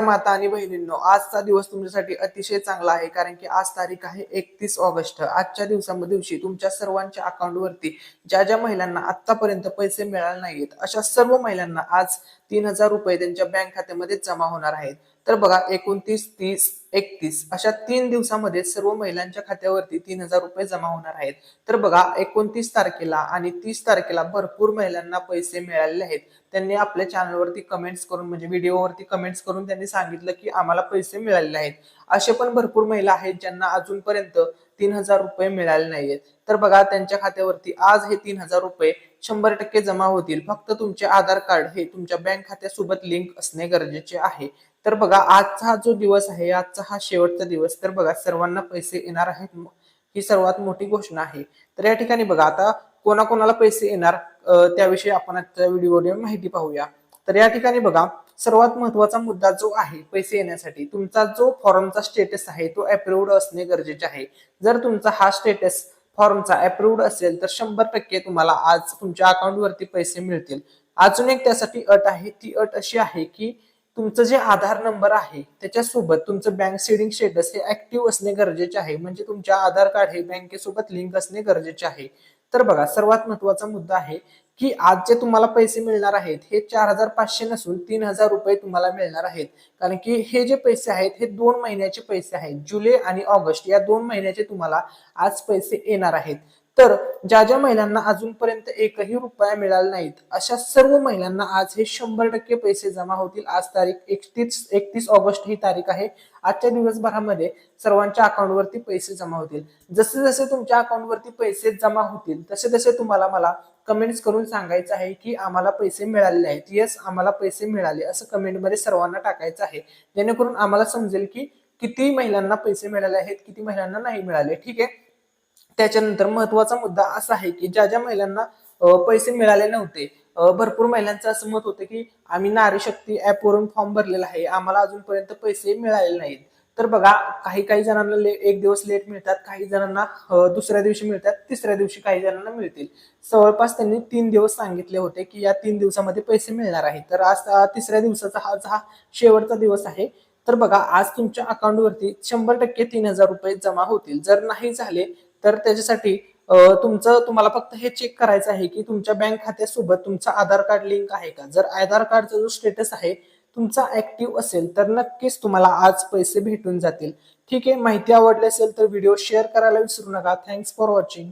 माता आणि बहिणींनो आजचा दिवस तुमच्यासाठी अतिशय चांगला आहे कारण की आज तारीख आहे एकतीस ऑगस्ट. आजच्या दिवसामध्ये दिवशी तुमच्या सर्वांच्या अकाउंटवरती ज्या ज्या महिलांना आतापर्यंत पैसे मिळाले नाहीत अशा सर्व महिलांना आज तीन हजार रुपये त्यांच्या बँक खात्यामध्ये जमा होणार आहेत. तर बघा एकोणतीस तीस एकतीस अशा तीन दिवसामध्ये सर्व महिलांच्या खात्यावरती तीन हजार रुपये जमा होणार आहेत. तर बघा एकोणतीस तारखेला आणि तीस तारखेला भरपूर महिलांना पैसे मिळालेले आहेत. त्यांनी आपल्या चॅनलवरती कमेंट्स करून म्हणजे व्हिडिओवरती कमेंट्स करून त्यांनी सांगितलं की आम्हाला पैसे मिळालेले आहेत. असे पण भरपूर महिला आहेत ज्यांना अजूनपर्यंत तीन हजार रुपये मिळाले नाहीयेत. तर बघा त्यांच्या खात्यावरती आज हे तीन हजार रुपये शंभर टक्के जमा होतील. फक्त तुमचे आधार कार्ड हे तुमच्या बँक खात्यासोबत लिंक असणे गरजेचे आहे. तर बघा आजचा हा जो दिवस आहे आजचा हा शेवटचा दिवस तर बघा सर्वांना पैसे येणार आहेत. ही सर्वात मोठी घोषणा आहे. तर या ठिकाणी बघा आता कोणाकोणाला पैसे येणार त्याविषयी आपण आजच्या व्हिडिओ माहिती पाहूया. तर या ठिकाणी बघा सर्वात महत्त्वाचा मुद्दा जो आहे पैसे येण्यासाठी तुमचा जो फॉर्मचा स्टेटस आहे तो अप्रूव्ड असणे गरजेचे आहे. जर तुमचा हा स्टेटस फॉर्मचा अप्रूव्ड असेल तर शंभर टक्के तुम्हाला आज तुमच्या अकाउंटवरती पैसे मिळतील. अजून एक त्यासाठी अट आहे ती अट अशी आहे की तुमचं जे आधार नंबर आहे त्याच्यासोबत तुमचं बँक सेडिंग स्टेटस हे ऍक्टिव्ह असणे गरजेचे आहे. म्हणजे तुमच्या आधार कार्ड हे बँकेसोबत लिंक असणे गरजेचे आहे. तर बघा सर्वात महत्त्वाचा मुद्दा आहे की आज जे तुम्हाला पैसे मिळणार आहेत हे चार हजार पाचशे नसून तीन हजार रुपये तुम्हाला मिळणार आहेत. कारण की हे जे पैसे आहेत हे दोन महिन्याचे पैसे आहेत. जुलै आणि ऑगस्ट या दोन महिन्याचे तुम्हाला आज पैसे येणार आहेत. तर ज्या ज्या महिलांना अजूनपर्यंत एकही रुपया मिळाला नाहीत अशा सर्व महिलांना आज हे शंभर टक्के पैसे जमा होतील. आज तारीख एकतीस एकतीस ऑगस्ट ही तारीख आहे. आजच्या दिवसभरामध्ये सर्वांच्या अकाउंटवरती पैसे जमा होतील. जसे जसे तुमच्या अकाउंटवरती पैसे जमा होतील तसे तसे तुम्हाला मला कमेंट्स करून सांगायचं आहे की आम्हाला पैसे मिळालेले आहेत. येस आम्हाला पैसे मिळाले असं कमेंटमध्ये सर्वांना टाकायचं आहे. जेणेकरून आम्हाला समजेल की किती महिलांना पैसे मिळाले आहेत किती महिलांना नाही मिळाले. ठीक आहे? त्याच्यानंतर महत्त्वाचा मुद्दा असा आहे की ज्या ज्या महिलांना पैसे मिळाले नव्हते भरपूर महिलांचं असं मत होतं की आम्ही नारी शक्ती ऍपवरून फॉर्म भरलेला आहे आम्हाला अजूनपर्यंत पैसे मिळाले नाहीत. तर बघा काही काही जणांना ले- एक दिवस लेट मिळतात काही जणांना दुसऱ्या दिवशी मिळतात तिसऱ्या दिवशी काही जणांना मिळतील. जवळपास त्यांनी तीन दिवस सांगितले होते की या तीन दिवसामध्ये पैसे मिळणार आहेत तर आज तिसऱ्या दिवसाचा हा हा शेवटचा दिवस आहे तर बघा आज तुमच्या अकाउंटवरती शंभर टक्के तीन हजार रुपये जमा होतील. जर नाही झाले तर त्याच्यासाठी तुमचं तुम्हाला फक्त हे चेक करायचं आहे की तुमच्या बँक खात्यासोबत तुमचं आधार कार्ड लिंक आहे का? जर आधार कार्डचा जो स्टेटस आहे तुमचा ऍक्टिव्ह असेल तर नक्कीच तुम्हाला आज पैसे भेटून जातील. ठीक आहे? माहिती आवडली असेल तर व्हिडिओ शेअर करायला विसरू नका. Thanks for watching